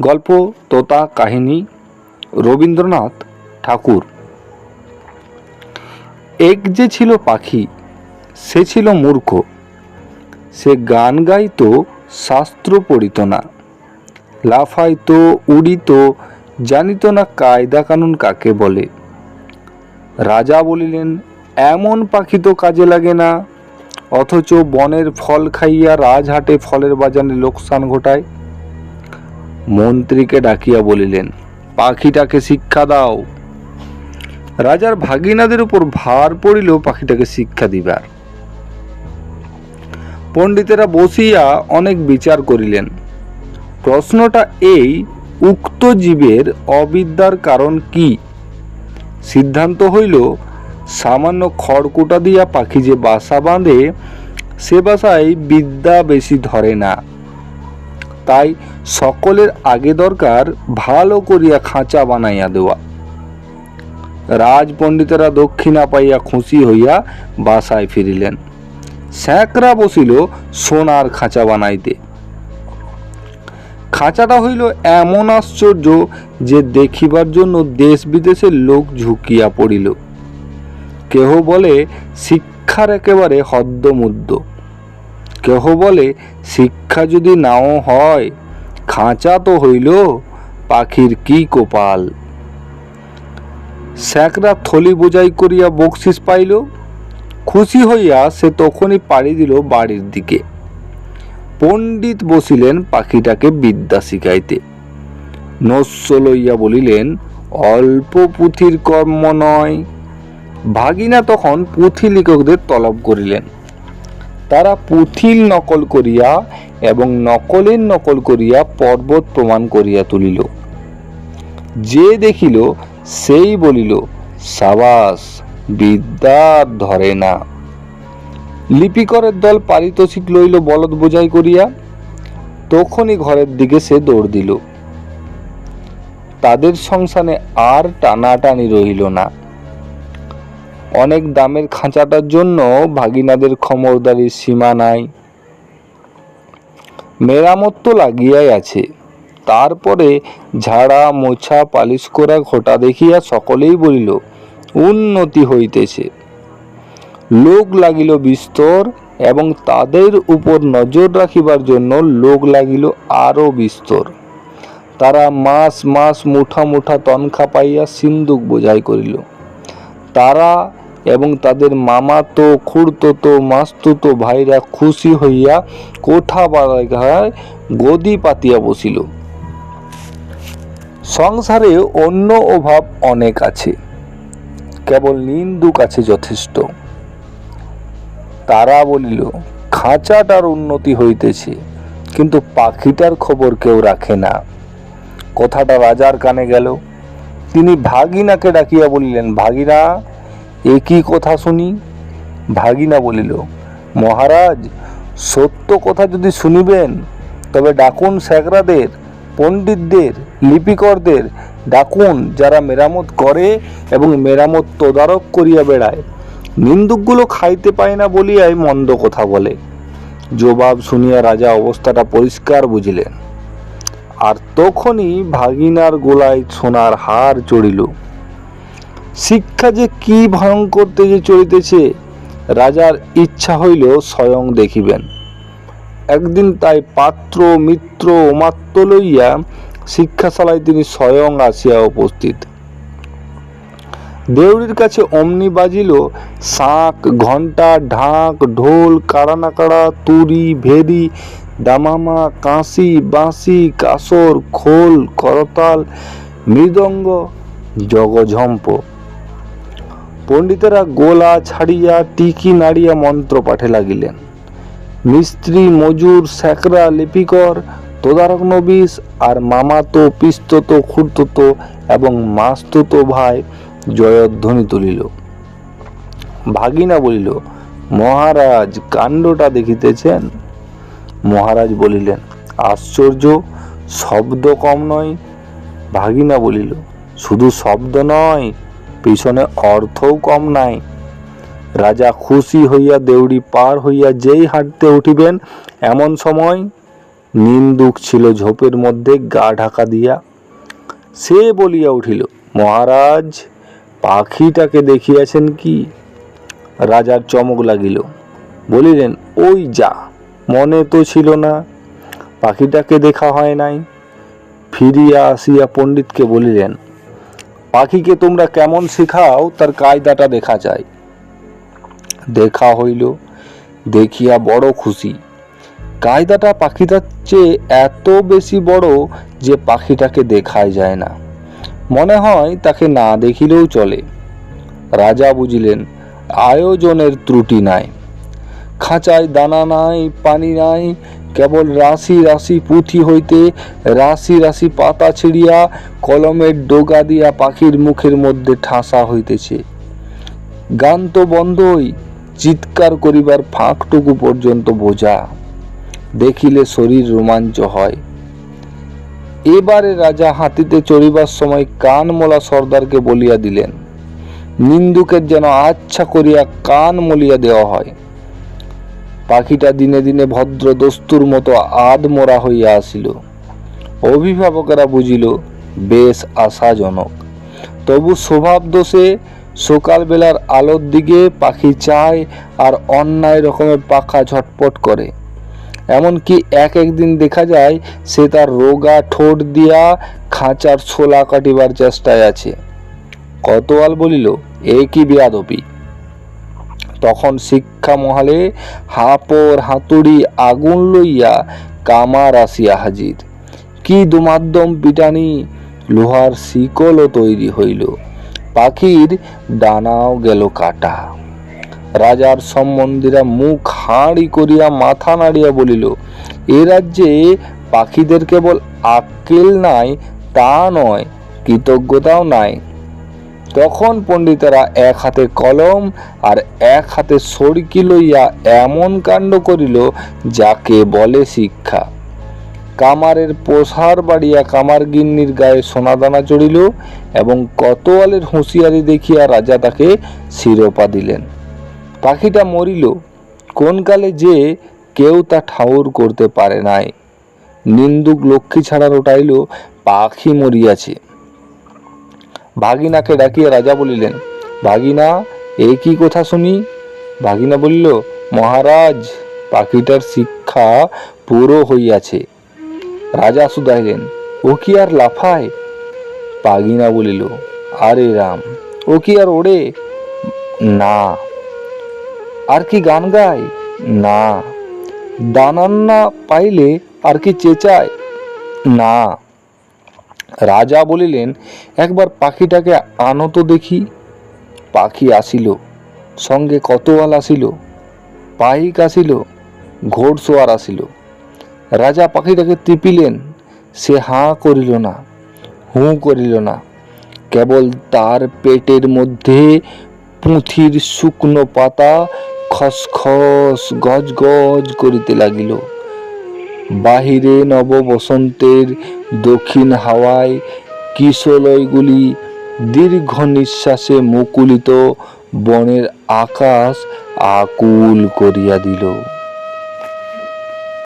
গল্প, তোতা, কাহিনী, রবীন্দ্রনাথ ঠাকুর। এক যে ছিল পাখি, সে ছিল মূর্খ। সে গান গাইত, শাস্ত্র পড়িত না। লাফাইতো, উড়িত, জানিত না কায়দা কানুন কাকে বলে। রাজা বলিলেন, এমন পাখি তো কাজে লাগে না। অথচ বনের ফল খাইয়া রাজহাটে ফলের বাজারে লোকসান ঘটায়। মন্ত্রীকে ডাকিয়া বলিলেন, পাখিটাকে শিক্ষা দাও। রাজার ভাগিনাদের উপর ভার পড়িল পাখিটাকে শিক্ষা দিবার। পণ্ডিতেরা বসিয়া অনেক বিচার করিলেন। প্রশ্নটা এই, উক্ত জীবের অবিদ্যার কারণ কি? সিদ্ধান্ত হইল, সামান্য খড়কুটা দিয়া পাখি যে বাসা বাঁধে, সে বাসায় বিদ্যা বেশি ধরে না। তাই সকলের আগে দরকার ভালো করিয়া খাঁচা বানাইয়া দেওয়া। রাজপণ্ডিতেরা দক্ষিণা পাইয়া খুশি হইয়া বাসায় ফিরিলেন। স্যাঁকরা বসিল সোনার খাঁচা বানাইতে। খাঁচাটা হইল এমন আশ্চর্য যে দেখিবার জন্য দেশ বিদেশের লোক ঝুঁকিয়া পড়িল। কেহ বলে, শিক্ষার একেবারে হদ্দমুদ্দ। কেহ বলে, শিক্ষা যদি নাও হয়, খাঁচা তো হইল পাখির কি কপাল? স্যাকরা থলি বোঝাই করিয়া বকশিস পাইল। খুশি হইয়া সে তখনই পাড়ি দিল বাড়ির দিকে। পণ্ডিত বসিলেন পাখিটাকে বিদ্যা শিখাইতে। নস্য লইয়া বলিলেন, অল্প পুঁথির কর্ম নয়। ভাগিনা তখন পুঁথি লেখকদের তলব করিলেন। তারা পুঁথির নকল করিয়া এবং নকলের নকল করিয়া পর্বত প্রমাণ করিয়া তুলিল। যে দেখিল, সেই বলিল, সাবাস বিদ্যা ধরে না। লিপিকরের দল পারিতোষিক লইল বলদ বোঝাই করিয়া। তখনই ঘরের দিকে সে দৌড় দিল। তাদের সংসানে আর টানাটানি রহিল না। অনেক দামের খাঁচাটার জন্য ভাগিনাদের খমরদারির সীমা নাই। মেরামত তো লাগিয়াই আছে। তারপরে ঝাড়া, মোছা, পালিশ করা ঘটা দেখিয়া সকলেই বলিল, উন্নতি হইতেছে। লোক লাগিল বিস্তর এবং তাদের উপর নজর রাখিবার জন্য লোক লাগিল আরও বিস্তর। তারা মাস মাস মুঠা মুঠা তনখা পাইয়া সিন্দুক বোঝাই করিল। তারা এবং তাদের মামাতো খুড়তো মাস্তুতো ভাইরা খুশি হইয়া কোঠা বাগায় গদি পাতিয়া বসিল। সংসারে অন্য অভাব অনেক আছে। কেবল নিন্দুক আছে যথেষ্ট। তারা বলিল, খাঁচাটার উন্নতি হইতেছে, কিন্তু পাখিটার খবর কেউ রাখে না। কথাটা রাজার কানে গেল। তিনি ভাগিনাকে ডাকিয়া বলিলেন, ভাগিনা এ কি কথা শুনি ভাগিনা বলিল, মহারাজ, সত্য কথা যদি শুনিবেন, তবে ডাকুন স্যাকরাদের পণ্ডিতদের, লিপিকরদের, ডাকুন যারা মেরামত করে এবং মেরামত তদারক করিয়া বেড়ায়। নিন্দুকগুলো খাইতে পায় না বলিয়াই মন্দ কথা বলে। জবাব শুনিয়া রাজা অবস্থাটা পরিষ্কার বুঝিলেন। আর তখনই ভাগিনার গোলায় সোনার হার চড়িল। শিক্ষা যে কি ভয়ঙ্কর তেজে চলিতেছে, রাজার ইচ্ছা হইল স্বয়ং দেখিবেন। একদিন তাই পাত্র, মিত্র অমাত্য লইয়া শিক্ষাশালায় তিনি স্বয়ং আসিয়া উপস্থিত। দেউড়ির কাছে অমনি বাজিল শাঁখ ঘণ্টা, ঢাক, ঢোল, কাড়ানাকাড়া তুরি ভেরি দামামা, কাঁসি, বাঁশি, কাসর, খোল, করতাল, মৃদঙ্গ, জগঝম্প। পণ্ডিতেরা গোলা, ছাড়িয়া, টিকি নাড়িয়া মন্ত্র পাঠে লাগিলেন। মিস্ত্রি, মজুর স্যাকরা লিপিকর তোদারক নবিস আর মামাতো, পিস্তত খুঁড়তো এবং মাস্তত ভাই জয়ধ্বনি তুলিল। ভাগিনা বলিল, মহারাজ, কাণ্ডটা দেখিতেছেন? মহারাজ বলিলেন, আশ্চর্য, শব্দ কম নয়। ভাগিনা বলিল, শুধু শব্দ নয় পিছনে অর্থও কম নাই। রাজা খুশি হইয়া দেউড়ি পার হইয়া যেই হাঁটতে উঠিবেন, এমন সময় নিন্দুক ছিল ঝোপের মধ্যে গা ঢাকা দিয়া। সে বলিয়া উঠিল, মহারাজ, পাখিটাকে দেখিয়াছেন কি? রাজার চমক লাগিল। বলিলেন, ওই যা, মনে তো ছিল না, পাখিটাকে দেখা হয় নাই। ফিরিয়া আসিয়া পণ্ডিতকে বলিলেন পাখিকে তোমরা কেমন শেখাও, তার কায়দাটা দেখা যায়। দেখা হইল, দেখিয়া বড় খুশি। কায়দাটা পাখিটার চেয়ে এত বেশি বড় যে পাখিটাকে দেখাই যায় না। মনে হয় তাকে না দেখিলেও চলে। রাজা বুঝিলেন, আয়োজনের ত্রুটি নাই। খাঁচায় দানা নাই, পানি নাই কেবল রাশি রাশি পুঁথি হইতে রাশি রাশি পাতা ছিঁড়িয়া কলমের ডোগা দিয়া পাখির মুখের মধ্যে ঠাসা হইতেছে। গান তো বন্ধই, চিৎকার করিবার ফাঁকটুকু পর্যন্ত বোঝা। দেখিলে শরীর রোমাঞ্চ হয়। এবারে রাজা হাতিতে চড়িবার সময় কান মোলা সর্দারকে বলিয়া দিলেন, নিন্দুকের যেন আচ্ছা করিয়া কান মলিয়া দেওয়া হয়। পাখিটা দিনে দিনে ভদ্র দস্তুর মতো আধমরা হইয়া আসিল। অভিভাবকেরা বুঝিল, বেশ আশাজনক। তবু স্বভাব দোষে সকালবেলার আলোর দিকে পাখি চায় আর অন্যায় রকমের পাখা ঝটপট করে। এমনকি এক একদিন দেখা যায়, সে তার রোগা ঠোঁট দিয়া খাঁচার ছোলা কাটিবার চেষ্টায় আছে। কতোয়াল বলিল, এ কি বেয়াদবি? তখন শিক্ষা মহালে হাপর হাতুড়ি আগুন লইয়া কামার আসিয়া হাজির। কি দুমাদ্যম পিটানি লোহার শিকলও তৈরি হইল। পাখির ডানাও গেল কাটা। রাজার সম্বন্ধীরা মুখ হাঁড়ি করিয়া মাথা নাড়িয়া বলিল, এ রাজ্যে পাখিদের কেবল আক্কেল নাই, তা নয়, কৃতজ্ঞতাও নাই তখন পণ্ডিতেরা এক হাতে কলম আর এক হাতে সড়কি লইয়া এমন কাণ্ড করিল যাকে বলে শিক্ষা। কামারের পোষার বাড়িয়া কামার গিন্নির গায়ে সোনাদানা চড়িল এবং কতোয়ালের হুঁশিয়ারি দেখিয়া রাজা তাকে শিরোপা দিলেন। পাখিটা মরিল কোনকালে যে কেউ তা ঠাউর করতে পারে নাই। নিন্দুক লক্ষ্মী ছাড়া রটাইল, পাখি মরিয়াছে। ভাগিনাকে ডাকিয়া রাজা বলিলেন, ভাগিনা, এ কি কথা শুনি? ভাগিনা বলিল, মহারাজ, পাখিটার শিক্ষা পুরো হইয়াছে। রাজা শুধাইলেন, ও কি আর লাফায়? পাগিনা বলিল, আরে রাম, ও কি আর ওড়ে? না। আর কি গান গায়? না। দানান্না পাইলে আর কি চেঁচায়? না। রাজা বলিলেন, একবার পাখিটাকে আনো তো দেখি। পাখি আসিল, সঙ্গে কতওয়াল আসিল, পাইক আসিল ঘোড়সোয়ার আসিল। রাজা পাখিটাকে টিপিলেন, সে হাঁ করিল না, হু করিল না। কেবল তার পেটের মধ্যে পুঁথির শুকনো পাতা খসখস গজ গজ করিতে লাগিল। বাহিরে নববসন্তের দক্ষিণ হাওয়ায় কিশলয়গুলি দীর্ঘ নিঃশ্বাসে মুকুলিত বনের আকাশ আকুল করিয়া দিল।